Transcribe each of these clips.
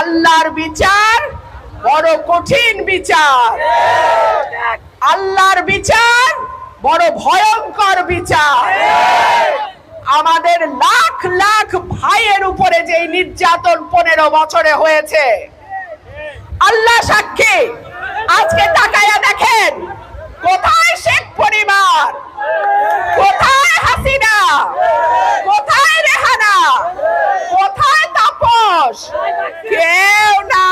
আল্লাহর বিচার বড় কঠিন বিচার। আল্লাহর বিচার বড় ভয়ঙ্কর বিচার। আমাদের লাখ লাখ ভাইয়ের উপরে যে নির্যাতন পনেরো বছরে হয়েছে, আল্লাহ সাক্ষী, আজকে তাকায়া দেখেন, কোথায় শেখ পরিবার? কোথায় হাসিনা? কোথায় রেহানা? কেউ না।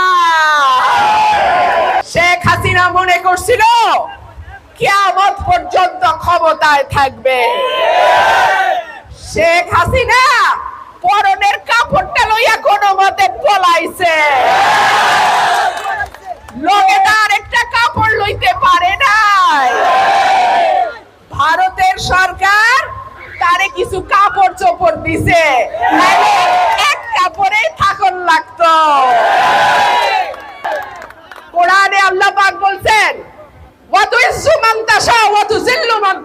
শেখ হাসিনা মনে করছিল কিয়ামত পর্যন্ত ক্ষমতায় থাকবে। শেখ হাসিনা পরনের কাপড়টা লইয়া কোনো মতে পলাইছে। লোকে তার একটা কাপড় লইতে পারে নাই। ভারতের সরকার তারে কিছু কাপড় চোপড় দিছে। এক কাপড়েই থাকন কোরআনে আল্লাহ পাক বলছেন মান মান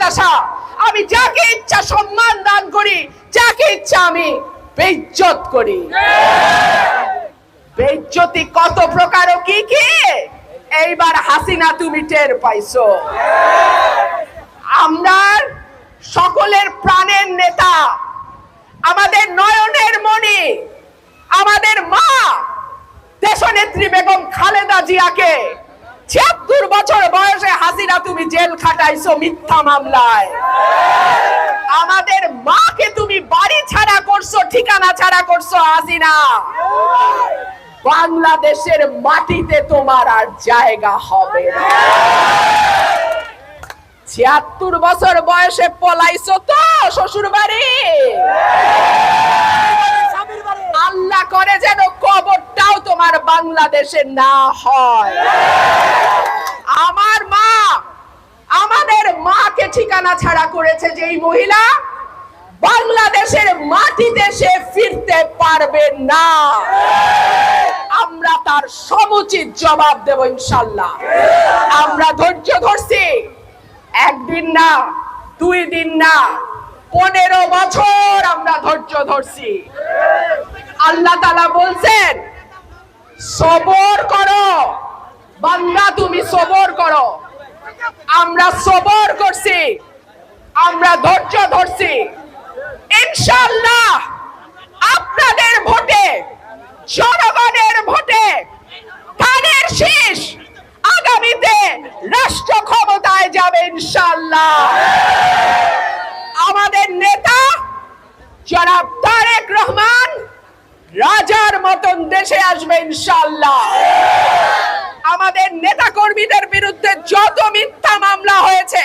আমি যাকে ইচ্ছা সম্মান দান করি, যাকে ইচ্ছা আমি বেইজ্জত করি। বেইজ্জতি কত প্রকার কি কি? এইবার হাসিনা তুমি টের পাইছো। আমরা সকলের প্রাণের নেতা, আমাদের নয়নের মণি আমাদের মা দেশনেত্রী বেগম খালেদা জিয়াকে ছিয়াত্তর বছর বয়সে হাসিনা তুমি জেল খাটাইছো মিথ্যা মামলায়। আমাদের মাকে তুমি বাড়ি ছাড়া করছ, ঠিকানা ছাড়া করছ হাসিনা বাংলাদেশের মাটিতে তোমার আর জায়গা হবে না। ছিয়াত্তর বছর বয়সে পলাইছো তো শ্বশুর বাড়ি আল্লাহ করে যেন কবরটাও তোমার বাংলাদেশে না হয়। আমার মা আমাদের মাকে ঠিকানা ছাড়া করেছে যেই মহিলা, বাংলাদেশের মাটিতে সে ফিরতে পারবে না। আমরা তার সমুচিত জবাব দেব ইনশাল্লাহ। আমরা ধৈর্য ধরছি। একদিন না, দুই দিন না, পনেরো বছর আমরা ধৈর্য ধরছি। আল্লাহ তালা বলছেন, সবর করো। বান্দা, তুমি সবর করো। আমরা সবর করছি। আমরা ধৈর্য ধরছি। ইনশাল্লাহ আপনাদের ভোটে, জনগণের ভোটে ধানের শেষ আগামীতে রাষ্ট্র ক্ষমতায় যাবে ইনশাল্লাহ আমাদের নেতা জনাব তারেক রহমান রাজার মতন দেশে আসবে ইনশাল্লাহ আমাদের নেতা কর্মীদের বিরুদ্ধে যত মিথ্যা মামলা হয়েছে,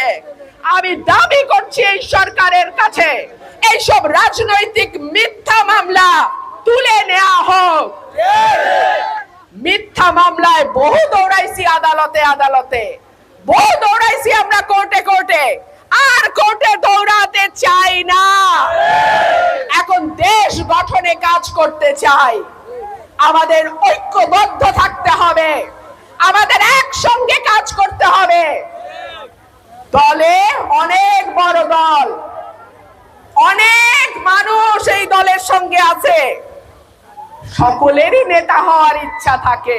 আমি দাবি করছি এই সরকারের কাছে, এইসব রাজনৈতিক মিথ্যা মামলা তুলে নেওয়া হোক। মিথ্যা মামলায় বহু দৌড়াইছি আদালতে আদালতে। বহু দৌড়াইছি আমরা কোর্টে কোর্টে। আর কোর্টে দৌড়াতে চাই না। এখন দেশ গঠনে কাজ করতে চাই। আমাদের ঐক্যবদ্ধ থাকতে হবে। আমাদের একসঙ্গে কাজ করতে হবে। দলে অনেক বড় দল, অনেক মানুষ এই দলের সঙ্গে আছে। সকলেরই নেতা হওয়ার ইচ্ছা থাকে।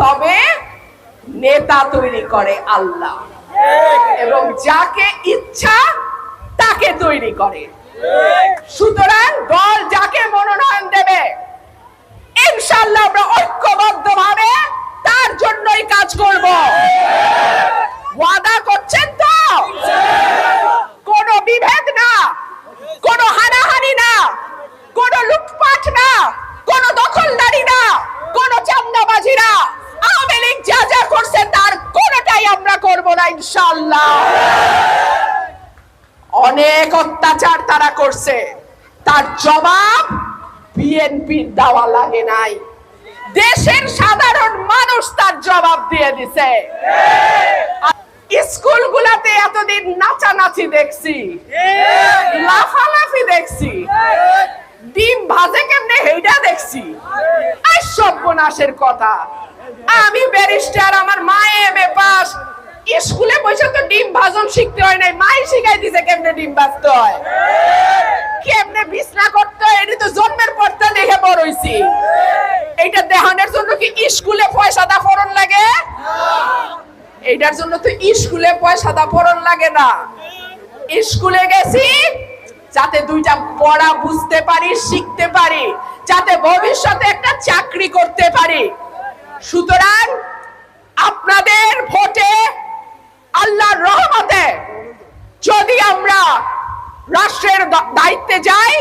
তবে নেতা তৈরি করে আল্লাহ। এবং যাকে ইচ্ছা তাকে তৈরি করে। সুতরাং দল যাকে মনোনয়ন দেবে ইনশাল্লাহ আমরা ঐক্যবদ্ধ ভাবে তার জন্যই কাজ করব ওয়াদা করছেন তো কোনো বিভেদ না কোনো হানাহানি না কোনো লুটপাট না কোনো দখলদারি না কোনো চান্দাবাজি না আওয়ামী লীগ যা যা করছে তার কোনোটাই আমরা করব না ইনশাল্লাহ অনেক অত্যাচার তারা করছে। তার জবাব বিএনপির দেওয়া লাগে নাই। দেশের সাধারণ মানুষ তার জবাব দিয়ে দিছে। স্কুলগুলাতে এতদিন নাচানাচি দেখছি। লাফালাফি দেখছি। ডিম ভাজে কেমনে হেইডা দেখছি। আর সর্বনাশের কথা। আমি ব্যারিস্টার, আমার মা এম এ স্কুলে বসে তো ডিম ভাজন শিখতে হয় নাই। মাই শিখাই দিছে কেমনে ডিম ভাজতে হয়। কেমনে বিছনা করতে হয় এটা তো জন্মের পর তো দেখে বড় হইছি। এইটা কি স্কুলে পয়সা দা ফরন লাগে? এইটার জন্য তো স্কুলে পয়সা দা ফরন লাগে না। স্কুলে গেছি, যাতে দুইটা পড়া বুঝতে পারি, শিখতে পারি, যাতে ভবিষ্যতে একটা চাকরি করতে পারি। সুতরাং আপনাদের ভোটে আল্লাহর রহমতে যদি আমরা রাষ্ট্রের দায়িত্বে যাই,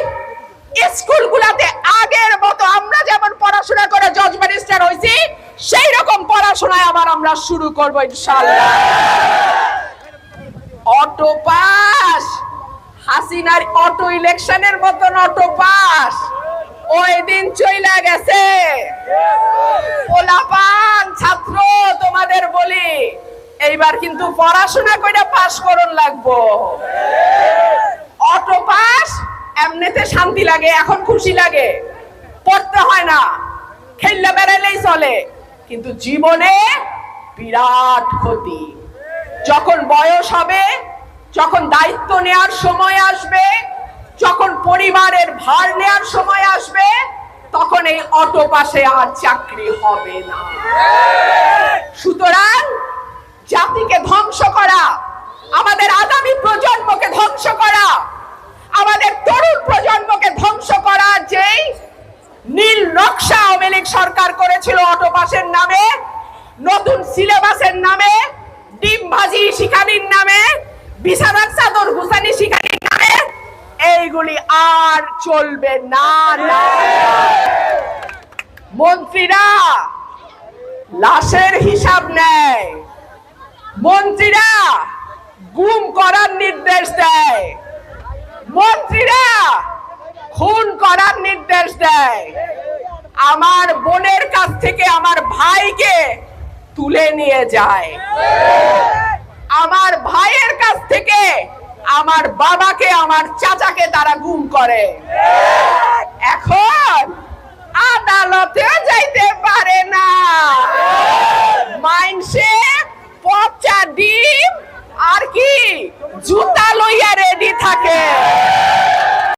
স্কুলগুলোতে আগের মতো আমরা যেমন পড়াশোনা করে জজ ব্যারিস্টার হয়েছি সেই রকম পড়াশোনায় আবার আমরা শুরু করব ইনশাআল্লাহ। Auto pass. হাসিনার অটো ইলেকশনের মতন অটো পাস। ওই দিন চইলা গেছে। পোলাপান, ছাত্র, তোমাদের বলি এইবার কিন্তু পড়াশোনা করে পাস করন লাগবো। অটো পাস, এমনিতে শান্তি লাগে, এখন খুশি লাগে। পড়তে হয় না, খেললে বেড়ালেই চলে। কিন্তু জীবনে বিরাট ক্ষতি। যখন বয়স হবে, যখন দায়িত্ব নেওয়ার সময় আসবে, যখন পরিবারের ভার নেওয়ার সময় আসবে, তখন এই অটো পাশে আর চাকরি হবে না। সুতরাং জাতিকে ধ্বংস করা, আমাদের আগামী প্রজন্মকে ধ্বংস করা, আমাদের তরুণ প্রজন্মকে ধ্বংস করা যেই নীল নকশা আওয়ামী লীগ সরকার করেছিল অটো পাসের নামে, নতুন সিলেবাসের নামে, ডিম ভাজি শিকারির নামে, বিছানার চাদর গুসানি শিকারির নামে, এইগুলি আর চলবে না না। মন্ত্রীরা লাশের হিসাব নেয়। মন্ত্রীরা গুম করার নির্দেশ দেয়। মন্ত্রীরা খুন করার নির্দেশ দেয়। আমার বোনের কাছ থেকে আমার ভাইকে তুলে নিয়ে যায়। আমার ভাইয়ের কাছ থেকে আমার বাবাকে, আমার চাচাকে তারা গুম করে। এখন